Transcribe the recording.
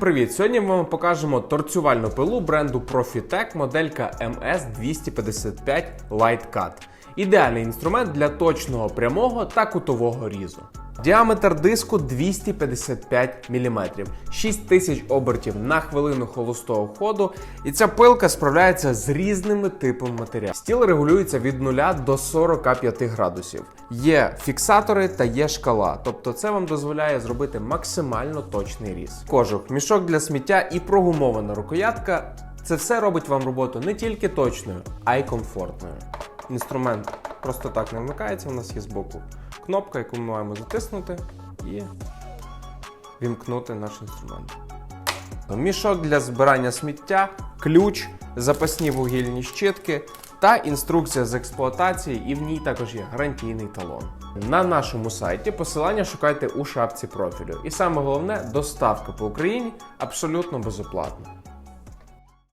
Привіт! Сьогодні ми вам покажемо торцювальну пилу бренду Profitec моделька MS255 Light Cut. Ідеальний інструмент для точного прямого та кутового різу. Діаметр диску 255 мм, 6000 обертів на хвилину холостого ходу, і ця пилка справляється з різними типами матеріалів. Стіл регулюється від 0 до 45 градусів. Є фіксатори та є шкала, тобто це вам дозволяє зробити максимально точний різ. Кожух, мішок для сміття і прогумована рукоятка це все робить вам роботу не тільки точною, а й комфортною. Інструмент просто так не вмикається, у нас є збоку кнопка, яку ми маємо затиснути і вімкнути наш інструмент. Мішок для збирання сміття, ключ, запасні вугільні щітки та інструкція з експлуатації, і в ній також є гарантійний талон. На нашому сайті посилання шукайте у шапці профілю. І саме головне, доставка по Україні абсолютно безоплатна.